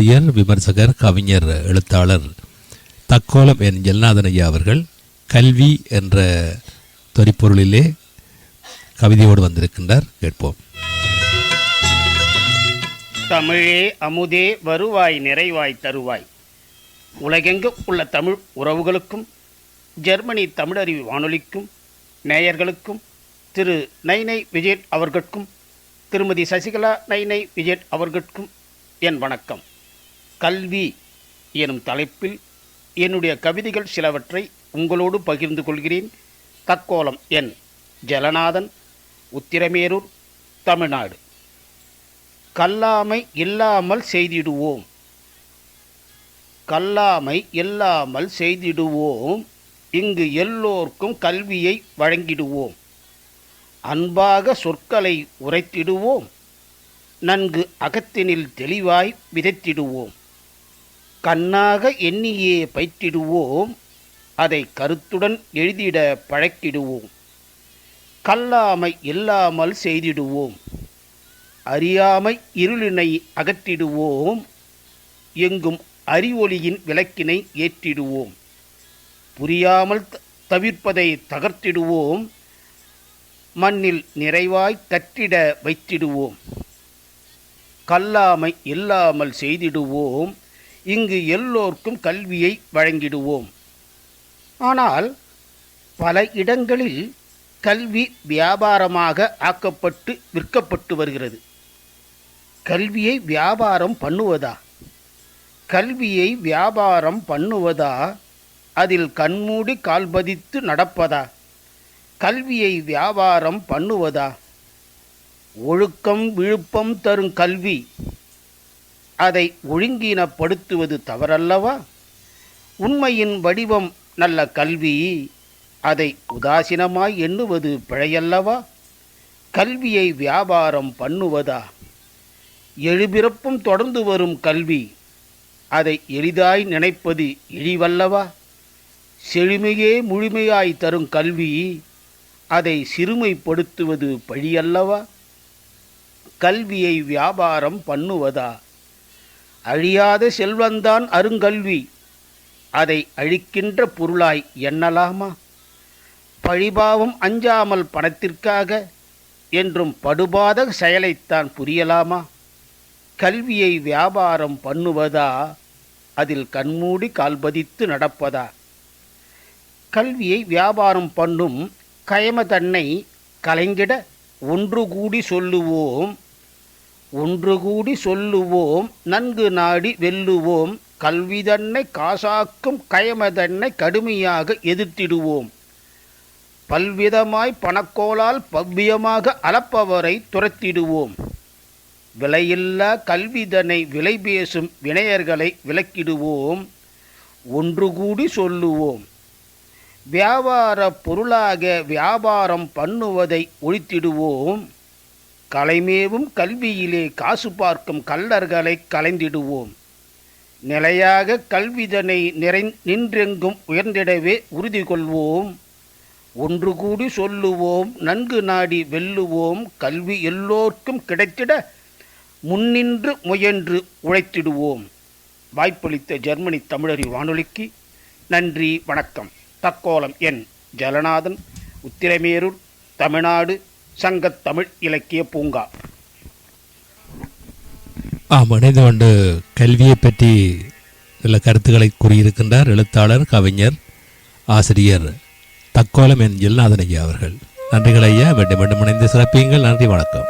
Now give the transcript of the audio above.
ஆசிரியர் விமர்சகர் கவிஞர் எழுத்தாளர் தக்கோலம் என் ஜெல்நாதன் ஐயா அவர்கள் கல்வி என்ற தொரிப்பொருளிலே கவிதையோடு வந்திருக்கின்றார். கேட்போம். தமிழே அமுதே வருவாய் நிறைவாய் தருவாய். உலகெங்கும் உள்ள தமிழ் உறவுகளுக்கும் ஜெர்மனி தமிழறிவு வானொலிக்கும் நேயர்களுக்கும் திரு நைனை விஜய் அவர்களுக்கும் திருமதி சசிகலா நைனை விஜய் அவர்களுக்கும் என் வணக்கம். கல்வி எனும் தலைப்பில் என்னுடைய கவிதைகள் சிலவற்றை உங்களோடு பகிர்ந்து கொள்கிறேன். தக்கோலம் என் ஜலநாதன் உத்திரமேரூர் தமிழ்நாடு. கல்லாமை இல்லாமல் செய்திடுவோம். கல்லாமை இல்லாமல் செய்திடுவோம். இங்கு எல்லோர்க்கும் கல்வியை வழங்கிடுவோம். அன்பாக சொற்களை உரைத்திடுவோம். நன்கு அகத்தினில் தெளிவாய் விதைத்திடுவோம். கண்ணாக எண்ணியே பயிற்றிடுவோம் அதை கருத்துடன் எழுதிட பழக்கிடுவோம். கல்லாமை இல்லாமல் செய்திடுவோம். அறியாமை இருளினை அகற்றிடுவோம். எங்கும் அறிவொளியின் விளக்கினை ஏற்றிடுவோம். புரியாமல் த- தவிர்ப்பதை தகர்த்திடுவோம். மண்ணில் நிறைவாய் தட்டிட வைத்திடுவோம். கல்லாமை இல்லாமல் செய்திடுவோம். இங்கு எல்லோருக்கும் கல்வியை வழங்கிடுவோம். ஆனால் பல இடங்களில் கல்வி வியாபாரமாக ஆக்கப்பட்டு விற்கப்பட்டு வருகிறது. கல்வியை வியாபாரம் பண்ணுவதா? கல்வியை வியாபாரம் பண்ணுவதா? அதில் கண்மூடி கால்பதித்து நடப்பதா? கல்வியை வியாபாரம் பண்ணுவதா? ஒழுக்கம் விழுப்பம் தரும் கல்வி அதை ஒழுங்கீனப்படுத்துவது தவறல்லவா? உண்மையின் வடிவம் நல்ல கல்வி அதை உதாசீனமாய் எண்ணுவது பிழையல்லவா? கல்வியை வியாபாரம் பண்ணுவதா? எழுபிறப்பும் தொடர்ந்து வரும் கல்வி அதை எளிதாய் நினைப்பது இழிவல்லவா? செழுமையே முழுமையாய் தரும் கல்வி அதை சிறுமைப்படுத்துவது பழியல்லவா? கல்வியை வியாபாரம் பண்ணுவதா? அழியாத செல்வந்தான் அருங்கல்வி. அதை அழிக்கின்ற பொருளாய் எண்ணலாமா? பழிபாவம் அஞ்சாமல் பணத்திற்காக என்றும் படுபாத செயலைத்தான் புரியலாமா? கல்வியை வியாபாரம் பண்ணுவதா? அதில் கண்மூடி கால்பதித்து நடப்பதா? கல்வியை வியாபாரம் பண்ணும் கயம தன்னை கலைங்கிட ஒன்று கூடி சொல்லுவோம். ஒன்று கூடி சொல்லுவோம் நன்கு நாடி வெல்லுவோம் கல்வி தன்னை காசாக்கும் கயம தன்னை கடுமையாக எதிர்த்திடுவோம். பல்விதமாய் பணக்கோளால் பவ்யமாக அளப்பவரை துரத்திடுவோம். விலையில்லா கல்விதனை விலை பேசும் வினையர்களை விலக்கிடுவோம் ஒன்று கூடி சொல்லுவோம் வியாபார பொருளாக வியாபாரம் பண்ணுவதை ஒழித்திடுவோம். கலைமேவும் கல்வியிலே காசு பார்க்கும் கல்லர்களை கலைந்திடுவோம் நிலையாக கல்விதனை நிறை நின்றெங்கும் உயர்ந்திடவே உறுதி கொள்வோம் ஒன்று கூடி சொல்லுவோம் நன்கு நாடி வெல்லுவோம் கல்வி எல்லோர்க்கும் கிடைத்திட முன்னின்று முயன்று உழைத்திடுவோம். வாய்ப்பளித்த ஜெர்மனி தமிழறி வானொலிக்கு நன்றி வணக்கம். தக்கோலம் என். ஜலநாதன் உத்திரமேரூர் தமிழ்நாடு. சங்கத்தமிழ் இலக்கிய பூங்கா. ஆம் இணைந்து கொண்டு கல்வியை பற்றி சில கருத்துக்களை கூறியிருக்கின்றார் எழுத்தாளர் கவிஞர் ஆசிரியர் தக்கோலம் என் ஜெல்நாதன் ஐயா அவர்கள். நன்றிகள் ஐயா மீண்டும் மீண்டும் இணைந்து சிறப்பியுங்கள். நன்றி வணக்கம்.